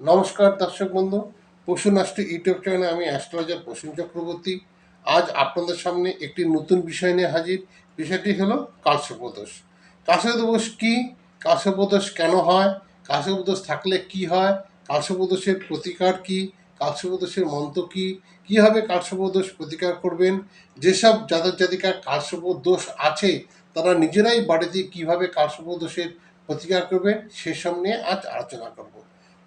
নমস্কার দর্শক বন্ধু পশু নষ্ট ইউটিউব চ্যানেলে আমি অ্যাস্ট্রোলজার প্রসূন চক্রবর্তী। আজ আপনাদের সামনে একটি নতুন বিষয় নিয়ে হাজির। বিষয়টি হলো কালসর্পদোষ। কালসর্পদোষ কি? কালসর্পদোষ কেন হয়? কালসর্পদোষ থাকলে কি হয়? কালসর্পদোষের প্রতিকার কি? কালসর্পদোষের মন্ত্র কি? কীভাবে কালসর্পদোষ প্রতিকার করবেন? যেসব জাতক জাতিকার কালসর্পদোষ আছে, তারা নিজেরাই বাড়িতে কীভাবে কালসর্পদোষের প্রতিকার করবেন সেসব নিয়ে আজ আলোচনা করব।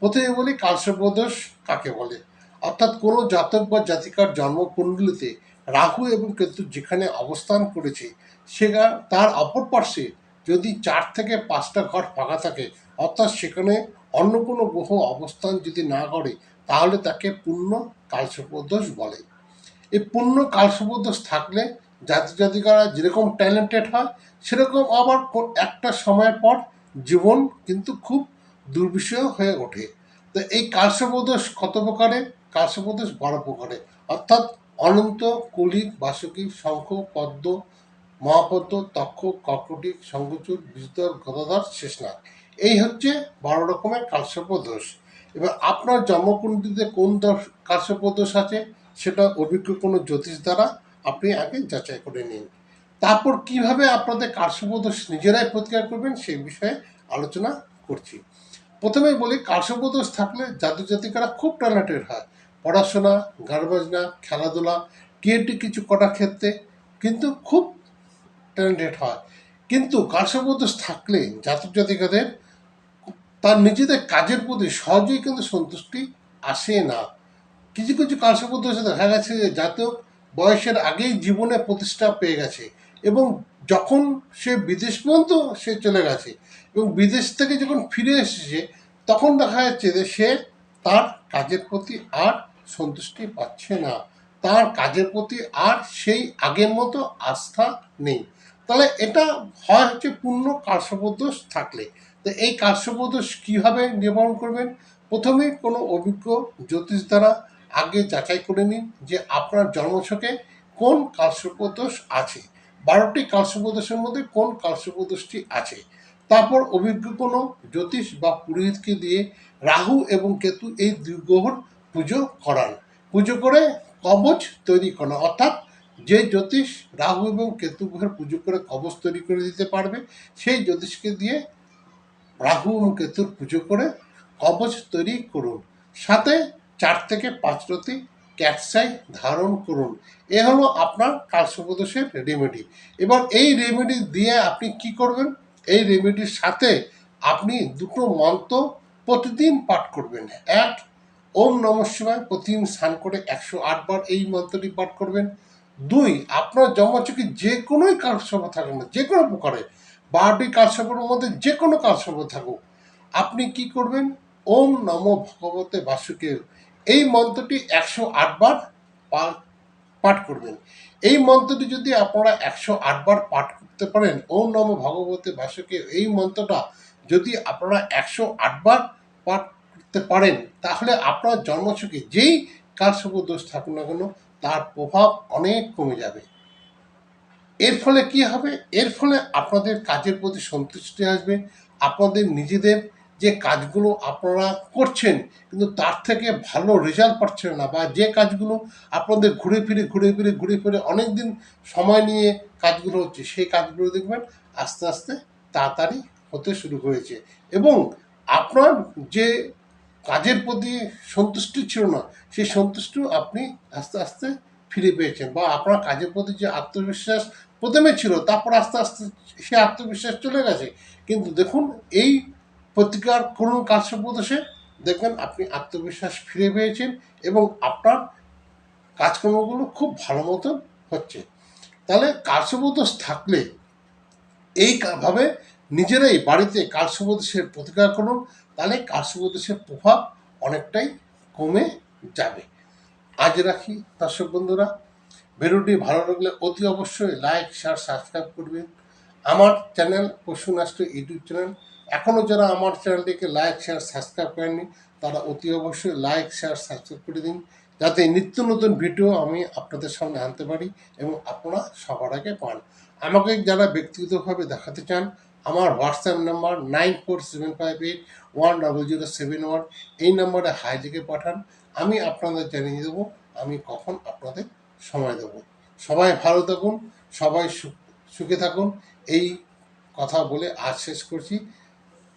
প্রথমে বলি কালসর্পদোষ কাকে বলে? অর্থাৎ কোনো জাতক বা জাতিকার জন্মকুণ্ডলিতে রাহু এবং কেতু যেখানে অবস্থান করেছে সেটা তার অপর পার্শ্বে যদি চার থেকে পাঁচটা ঘর ফাঁকা থাকে, অর্থাৎ সেখানে অন্য কোনো গ্রহ অবস্থান যদি না করে, তাহলে তাকে পূর্ণ কালসর্পদোষ বলে। এই পূর্ণ কালসর্পদোষ থাকলে জাতি জাতিকারা যেরকম ট্যালেন্টেড হয়, সেরকম আবার একটা সময়ের পর জীবন কিন্তু খুব দুর্বিষহ হয়ে ওঠে। তো এই কালসর্পদোষ কত প্রকারে? কালসর্পদোষ বারো প্রকারে। অর্থাৎ অনন্ত, কলিক বাসুকি শঙ্খ, পদ্ম, মহাপদ্ম, তক্ষ, কর্কটিক, শঙ্খচূড় বিস্তর গদাধর, শেষনাগ। এই হচ্ছে বারো রকমের কালসর্পদোষ এবার আপনার জন্মকুণ্ডলিতে কোন দোষ কালসর্পদোষ আছে? সেটা অভিজ্ঞ কোনো জ্যোতিষ দ্বারা আপনি আগে যাচাই করে নিন। তারপর কীভাবে আপনাদের কালসর্পদোষ নিজেরাই প্রতিকার করবেন সেই বিষয়ে আলোচনা করছি। প্রথমেই বলি কালসর্পদোষ থাকলে জাতক জাতিকারা খুব ট্যালেন্টেড হয়। পড়াশোনা, গান বাজনা, খেলাধুলা ক্রিয়েটিভ কিছু করার ক্ষেত্রে কিন্তু খুব ট্যালেন্টেড হয়। কিন্তু কালসর্পদোষ থাকলে জাতক জাতিকাদের তার নিজেদের কাজের প্রতি সহজেই কিন্তু সন্তুষ্টি আসে না। কিছু কিছু কালসর্পদোষে দেখা গেছে যে জাতক বয়সের আগেই জীবনে প্রতিষ্ঠা পেয়ে গেছে এবং যখন সে বিদেশ পর্যন্ত সে চলে গেছে এবং বিদেশ থেকে যখন ফিরে এসেছে, তখন দেখা যাচ্ছে যে সে তার কাজের প্রতি আর সন্তুষ্টি পাচ্ছে না। তার কাজের প্রতি আর সেই আগের মতো আস্থা নেই। তাহলে এটা হয় হচ্ছে পূর্ণ কালসর্পদোষ থাকলে। তো এই কালসর্পদোষ কীভাবে নিবারণ করবেন? প্রথমে কোনো অভিজ্ঞ জ্যোতিষ দ্বারা আগে যাচাই করে নিন যে আপনার জন্মছকে কোন কালসর্পদোষ আছে। বারোটি কালসর্পদোষের মধ্যে কোন কালসর্পদোষটি আছে? তারপর অভিজ্ঞ কোনো জ্যোতিষ বা পুরোহিতকে দিয়ে রাহু এবং কেতু এই দুই গ্রহর পুজো করান। পুজো করে কবচ তৈরি করা অর্থাৎ যে জ্যোতিষ রাহু এবং কেতু গ্রহের পুজো করে কবচ তৈরি করে দিতে পারবে, সেই জ্যোতিষকে দিয়ে রাহু এবং কেতুর পুজো করে কবচ তৈরি করুন। সাথে চার থেকে পাঁচ রতি ক্যাটসাই ধারণ করুন। এ হলো আপনার কালসর্পদোষের রেমেডি এবার এই রেমেডি দিয়ে আপনি কি করবেন? এই রেমেডির সাথে আপনি দুটো মন্ত্র প্রতিদিন পাঠ করবেন। এক, ওম নম শিবায় প্রতিদিন স্নান করে একশো আটবার এই মন্ত্রটি পাঠ করবেন। দুই, আপনার জন্মচকে যে কোনোই কালসর্প থাকুক না, যে কোনো প্রকারে, বারোটি কালসর্পের মধ্যে যে কোনো কালসর্প থাকুক, আপনি কি করবেন? ওম নম ভগবতে বাসুকে এই মন্ত্রটি একশো আটবার পাঠ করবেন। এই মন্ত্রটি যদি আপনারা একশো আটবার পাঠ করতে পারেন, ওম নম ভগবতে বাসুকে এই মন্ত্রটা যদি আপনারা একশো আটবার পাঠ করতে পারেন, তাহলে আপনার জন্মছকে যেই কালসর্প দোষ থাকুক না কেন, তার প্রভাব অনেক কমে যাবে। এর ফলে কি হবে? এর ফলে আপনাদের কাজের প্রতি সন্তুষ্টি আসবে, আপনাদের নিজেদের যে কাজগুলো আপনারা করছেন, কিন্তু তার থেকে ভালো রেজাল্ট পাচ্ছেন না বা যে কাজগুলো আপনাদের ঘুরে ফিরে ঘুরে ফিরে ঘুরে ফিরে অনেক দিন সময় নিয়ে কাজগুলো হচ্ছে, সেই কাজগুলো দেখবেন আস্তে আস্তে তাড়াতাড়ি হতে শুরু হয়েছে। এবং আপনার যে কাজের প্রতি সন্তুষ্টি ছিল না, সেই সন্তুষ্টিও আপনি আস্তে আস্তে ফিরে পেয়েছেন বা আপনার কাজের প্রতি যে আত্মবিশ্বাস প্রথমে ছিল, তারপর আস্তে আস্তে সে আত্মবিশ্বাস চলে গেছে। কিন্তু দেখুন, এই প্রতিকার করুন কাজপ্রদেশে দেখবেন আপনি আত্মবিশ্বাস ফিরে পেয়েছেন এবং আপনার কাজকর্মগুলো খুব ভালো মতন হচ্ছে। তাহলে কার্যপ্রদোষ থাকলে এই কা- ভাবে নিজেরাই বাড়িতে কালসুপদেশের প্রতিকার করুন, তাহলে কালসুপদেশের প্রভাব অনেকটাই কমে যাবে। আজ রাখি দর্শক বন্ধুরা। ভিডিওটি ভালো লাগলে অতি অবশ্যই লাইক, শেয়ার, সাবস্ক্রাইব করবেন। আমার চ্যানেল পশুনাষ্ট ইউটিউব চ্যানেল এখনও যারা আমার চ্যানেলটিকে লাইক শেয়ার সাবস্ক্রাইব করেননি, তারা অতি অবশ্যই লাইক শেয়ার সাবস্ক্রাইব করে দিন, যাতে নিত্য নতুন ভিডিও আমি আপনাদের সামনে আনতে পারি এবং আপনারা সবার আগে পান। আমাকে যারা ব্যক্তিগতভাবে দেখাতে চান, আমার WhatsApp number nine four seven five eight one double zero seven one এই নাম্বারে হাই লিখে পাঠান, আমি আপনাদের জানিয়ে দেবো, আমি কখন আপনাদের সময় দেবো। সবাই ভালো থাকুন, সবাই সুখে থাকুন, এই কথা বলে আজ শেষ করছি।